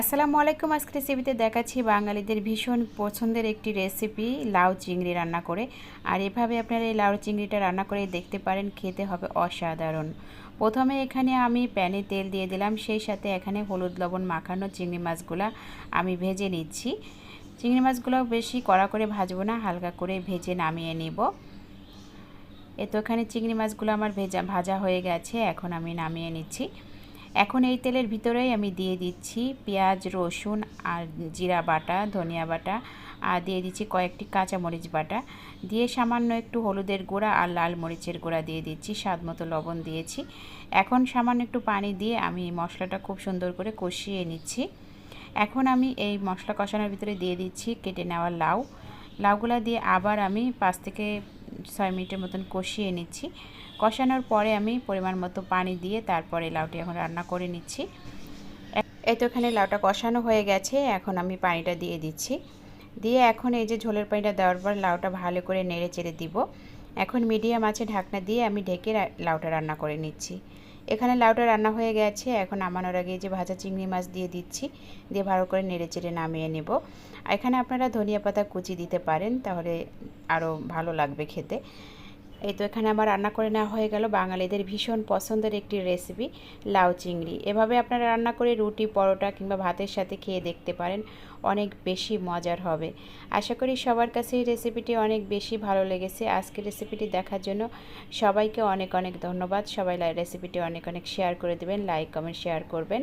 আসসালামু আলাইকুম আজকে রেসিপিতে দেখাচ্ছি বাঙালিদের ভীষণ পছন্দের একটি রেসিপি লাউ চিংড়ি রান্না করে। আর এভাবে আপনারা এই লাউ চিংড়িটা রান্না করে দেখতে পারেন, খেতে হবে অসাধারণ। প্রথমে এখানে আমি প্যানে তেল দিয়ে দিলাম, সেই সাথে এখানে হলুদ, লবণ মাখানো চিংড়ি মাছগুলা আমি ভেজে নিচ্ছি। চিংড়ি মাছগুলো বেশি কড়া করে ভাজবো না, হালকা করে ভেজে নামিয়ে নিব। এ তো এখানে চিংড়ি মাছগুলো আমার ভেজা, ভাজা হয়ে গেছে, এখন আমি নামিয়ে নিচ্ছি। এখন এই তেলের ভিতরেই আমি দিয়ে দিচ্ছি পেঁয়াজ, রসুন আর জিরা বাটা, ধনিয়া বাটা আর দিয়ে দিচ্ছি কয়েকটি কাঁচামরিচ বাটা। দিয়ে সামান্য একটু হলুদের গুঁড়া আর লাল মরিচের গুঁড়া দিয়ে দিচ্ছি, স্বাদ মতো লবণ দিয়েছি। এখন সামান্য একটু পানি দিয়ে আমি মশলাটা খুব সুন্দর করে কষিয়ে নিচ্ছি। এখন আমি এই মশলা কষানোর ভিতরে দিয়ে দিচ্ছি কেটে নেওয়া লাউ। লাউগুলা দিয়ে আবার আমি পাঁচ থেকে ছয় মিনিটের মতন কষিয়ে নিচ্ছি। কষানোর পরে আমি পরিমাণ মতো পানি দিয়ে তারপরে লাউটি এখন রান্না করে নিচ্ছি। এই তো এখানে লাউটা কষানো হয়ে গেছে, এখন আমি পানিটা দিয়ে দিচ্ছি। দিয়ে এখন এই যে ঝোলের পানিটা দেওয়ার পর লাউটা ভালো করে নেড়ে চেড়ে দিব। এখন মিডিয়াম আছে ঢাকনা দিয়ে আমি ঢেকে লাউটা রান্না করে নিচ্ছি। এখানে লাউটা রান্না হয়ে গেছে। এখন নামানোর আগে যে ভাজা চিংড়ি মাছ দিয়ে দিচ্ছি, দিয়ে ভালো করে নেড়ে চেড়ে নামিয়ে নেব। এখানে আপনারা ধনিয়া পাতা কুচি দিতে পারেন, তাহলে আরও ভালো লাগবে খেতে। এই তো এখানে আমার রান্না করে নেওয়া হয়ে গেল। বাঙালিদের ভীষণ পছন্দের একটি রেসিপি লাউ চিংড়ি। এভাবে আপনারা রান্না করে রুটি, পরোটা কিংবা ভাতের সাথে খেয়ে দেখতে পারেন, অনেক বেশি মজার হবে। আশা করি সবার কাছে এই রেসিপিটি অনেক বেশি ভালো লেগেছে। আজকের রেসিপিটি দেখার জন্য সবাইকে অনেক অনেক ধন্যবাদ। সবাই রেসিপিটি অনেক অনেক শেয়ার করে দেবেন লাইক কমেন্ট শেয়ার করবেন।